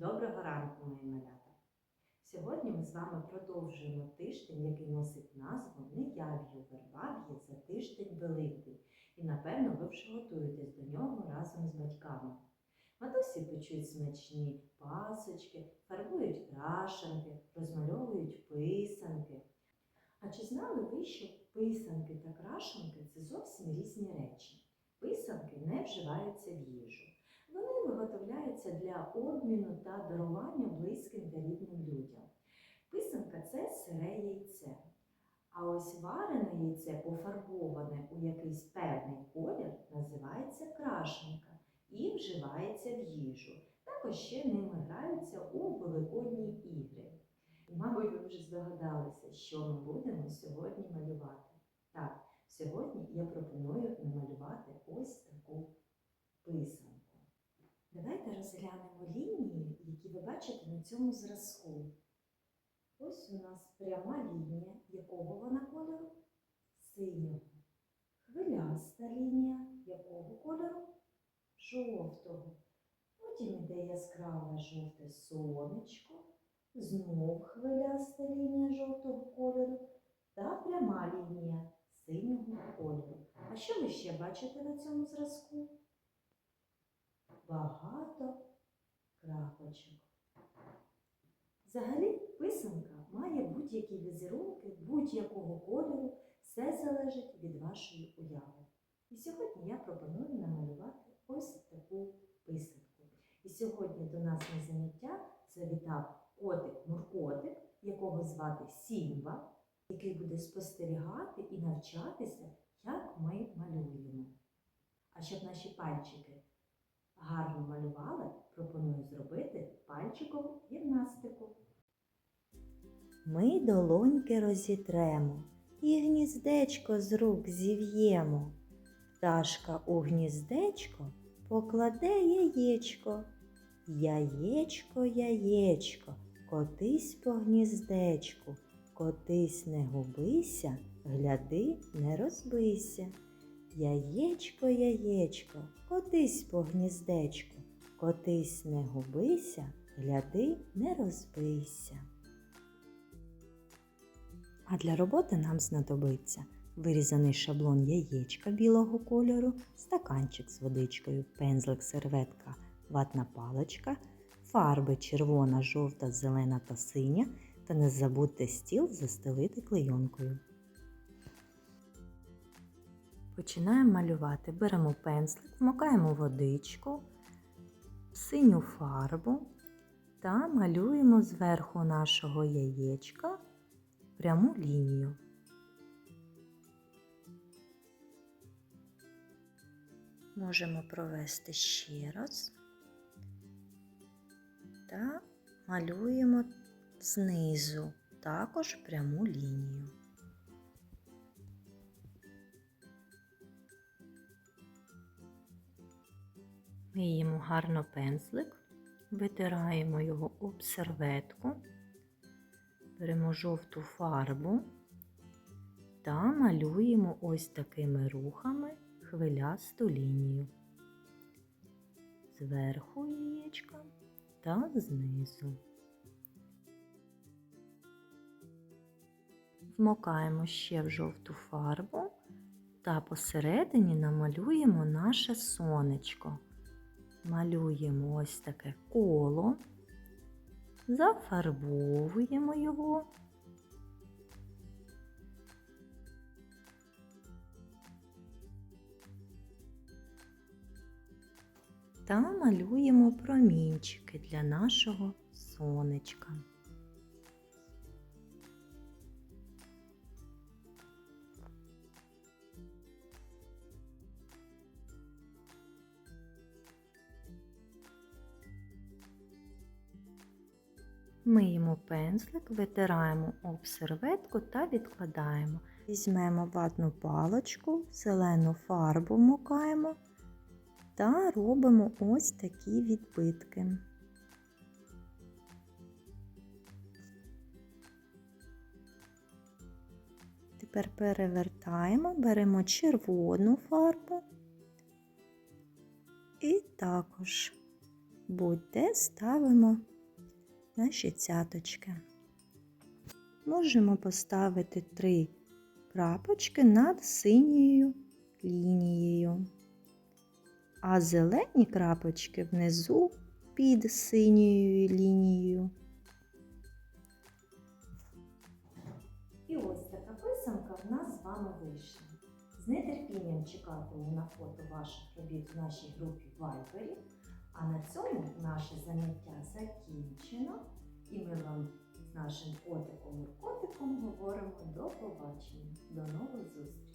Доброго ранку, мої малята! Сьогодні ми з вами продовжуємо тиждень, який носить назву Неяв'ю Вербав'я за тиждень Великий. І напевно ви вже готуєтесь до нього разом з батьками. Матусі печуть смачні пасочки, фарбують крашенки, розмальовують писанки. А чи знали ви, що писанки та крашенки це зовсім різні речі? Писанки не вживаються в їжу. Вони виготовляються для обміну та дарування близьким та рідним людям. Писанка це сире яйце. А ось варене яйце, пофарбоване у якийсь певний колір, називається крашенка і вживається в їжу. Також ще ними граються у великодні ігри. І, мабуть, ви вже здогадалися, що ми будемо сьогодні малювати. Так, сьогодні я пропоную намалювати ось таку писанку. Давайте розглянемо лінії, які ви бачите на цьому зразку. Ось у нас пряма лінія, якого вона кольору? Синього. Хвиляста лінія, якого кольору? Жовтого. Потім йде яскраве жовте сонечко, знов хвиляста лінія жовтого кольору та пряма лінія синього кольору. А що ви ще бачите на цьому зразку? Багато крапочок. Взагалі, писанка має будь-які візерунки, будь-якого кольору, все залежить від вашої уяви. І сьогодні я пропоную намалювати ось таку писанку. І сьогодні до нас на заняття завітав котик-муркотик, якого звати Сімба, який буде спостерігати і навчатися, як ми малюємо. А щоб наші пальчики гарно малювали, пропоную зробити пальчикову гімнастику. Ми долоньки розітремо і гніздечко з рук зів'ємо. Пташка у гніздечко покладе яєчко. Яєчко, яєчко, котись по гніздечку, котись не губися, гляди, не розбийся. Яєчко, яєчко, котись по гніздечку, котись не губися, гляди, не розбийся. А для роботи нам знадобиться вирізаний шаблон яєчка білого кольору, стаканчик з водичкою, пензлик, серветка, ватна паличка, фарби червона, жовта, зелена та синя, та не забудьте стіл застелити клейонкою. Починаємо малювати. Беремо пензлик, вмикаємо водичку, синю фарбу та малюємо зверху нашого яєчка пряму лінію. Можемо провести ще раз та малюємо знизу також пряму лінію. Миємо гарно пензлик, витираємо його об серветку, беремо жовту фарбу та малюємо ось такими рухами хвилясту лінію зверху яєчка та знизу. Вмокаємо ще в жовту фарбу та посередині намалюємо наше сонечко малюємо ось таке коло, зафарбовуємо його. Та малюємо промінчики для нашого сонечка. Миємо пензлик, витираємо об серветку та відкладаємо. Візьмемо ватну палочку, зелену фарбу мукаємо та робимо ось такі відбитки. Тепер перевертаємо, беремо червону фарбу і також будь-де ставимо наші цяточки. Можемо поставити три крапочки над синьою лінією, а зелені крапочки внизу під синьою лінією. І ось така писанка в нас з вами вийшла. З нетерпінням чекатиму на фото ваших робіт в нашій групі Viber. А на цьому наше заняття закінчено. І ми вам з нашим котиком-котиком говоримо до побачення. До нових зустрічей!